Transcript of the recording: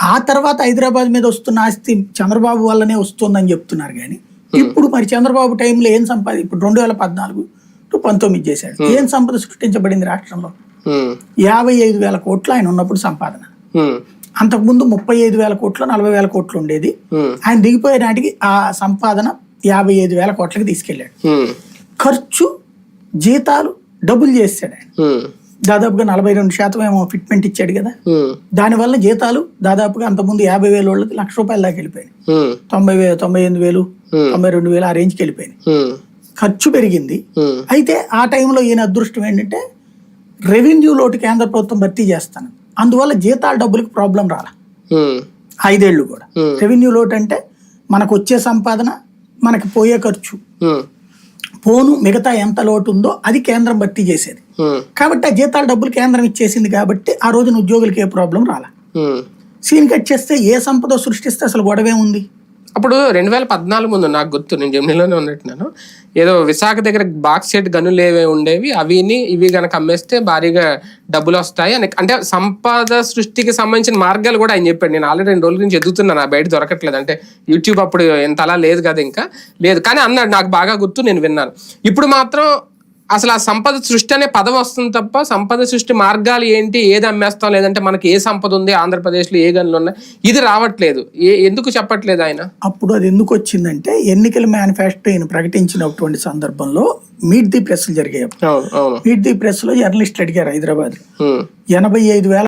ఆ తర్వాత హైదరాబాద్ మీద వస్తున్న ఆస్తి చంద్రబాబు వల్లనే వస్తుందని చెప్తున్నారు కానీ ఇప్పుడు మరి చంద్రబాబు టైంలో ఏం సంపాది ఇప్పుడు రెండు వేల పద్నాలుగు టు పంతొమ్మిది చేశాడు. ఏం సంపద సృష్టించబడింది రాష్ట్రంలో? ఉమ్, యాభై ఐదు వేల కోట్లు ఆయన ఉన్నప్పుడు సంపాదన. అంతకుముందు ముప్పై ఐదు వేల కోట్లు నలభై వేల కోట్లు ఉండేది. ఆయన దిగిపోయే నాటికి ఆ సంపాదన యాభై ఐదు వేల కోట్లకి తీసుకెళ్ళాడు. ఉమ్, ఖర్చు జీతాలు డబుల్ చేశాడు ఆయన. దాదాపుగా నలభై రెండు శాతం ఏమో ఫిట్మెంట్ ఇచ్చాడు కదా. దానివల్ల జీతాలు దాదాపుగా అంతకుముందు యాభై వేల వాళ్ళకి లక్ష రూపాయల దాకా వెళ్ళిపోయినాయి. తొంభై వేలు తొంభై ఎనిమిది వేలు. తొంభై రెండు వేలు ఆ రేంజ్కి వెళ్ళిపోయినాయి. ఖర్చు పెరిగింది. అయితే ఆ టైంలో ఈయన అదృష్టం ఏంటంటే రెవెన్యూ లోటు కేంద్ర ప్రభుత్వం భర్తీ చేస్తాను. అందువల్ల జీతాల డబ్బులకు ప్రాబ్లం రాల. ఐదేళ్ళు కూడా. రెవెన్యూ లోటు అంటే మనకు వచ్చే సంపాదన మనకి పోయే ఖర్చు. పోను మిగతా ఎంత లోటు ఉందో అది కేంద్రం భర్తీ చేసేది. కాబట్టి ఆ జీతాల డబ్బులు కేంద్రం ఇచ్చేసింది కాబట్టి ఆ రోజున ఉద్యోగులకి ఏ ప్రాబ్లం రాల. సీన్ కట్ చేస్తే ఏ సంపద సృష్టిస్తే అసలు గొడవే ఉంది? అప్పుడు రెండు వేల పద్నాలుగు ముందు నాకు గుర్తు నేను జమినీలోనే ఉన్నట్టున్నాను. ఏదో విశాఖ దగ్గర బాక్స్ సెట్ గనులు ఏవే ఉండేవి అవిని ఇవి గనక అమ్మేస్తే భారీగా డబ్బులు వస్తాయి అని. అంటే సంపద సృష్టికి సంబంధించిన మార్గాలు కూడా ఆయన చెప్పాడు. నేను ఆల్రెడీ రెండు రోజుల నుంచి ఎదుగుతున్నాను బయట దొరకట్లేదు. అంటే యూట్యూబ్ అప్పుడు ఎంత అలా లేదు కదా ఇంకా. లేదు కానీ అన్నాడు నాకు బాగా గుర్తు నేను విన్నాను. ఇప్పుడు మాత్రం అసలు ఆ సంపద సృష్టి అనే పదం వస్తుంది తప్ప సంపద సృష్టి మార్గాలు ఏంటి ఏది అమ్మేస్తాం లేదంటే మనకి ఏ సంపద ఉంది ఆంధ్రప్రదేశ్లో ఏ గనులు ఉన్నాయి ఇది రావట్లేదు. ఏ ఎందుకు చెప్పట్లేదు ఆయన? అప్పుడు అది ఎందుకు వచ్చిందంటే ఎన్నికల మేనిఫెస్టో ఈయన ప్రకటించినటువంటి సందర్భంలో మీట్ ది ప్రెస్లు జరిగాయి మీట్ ది ప్రెస్లో జర్నలిస్ట్ అడిగారు హైదరాబాద్ ఎనభై ఐదు వేల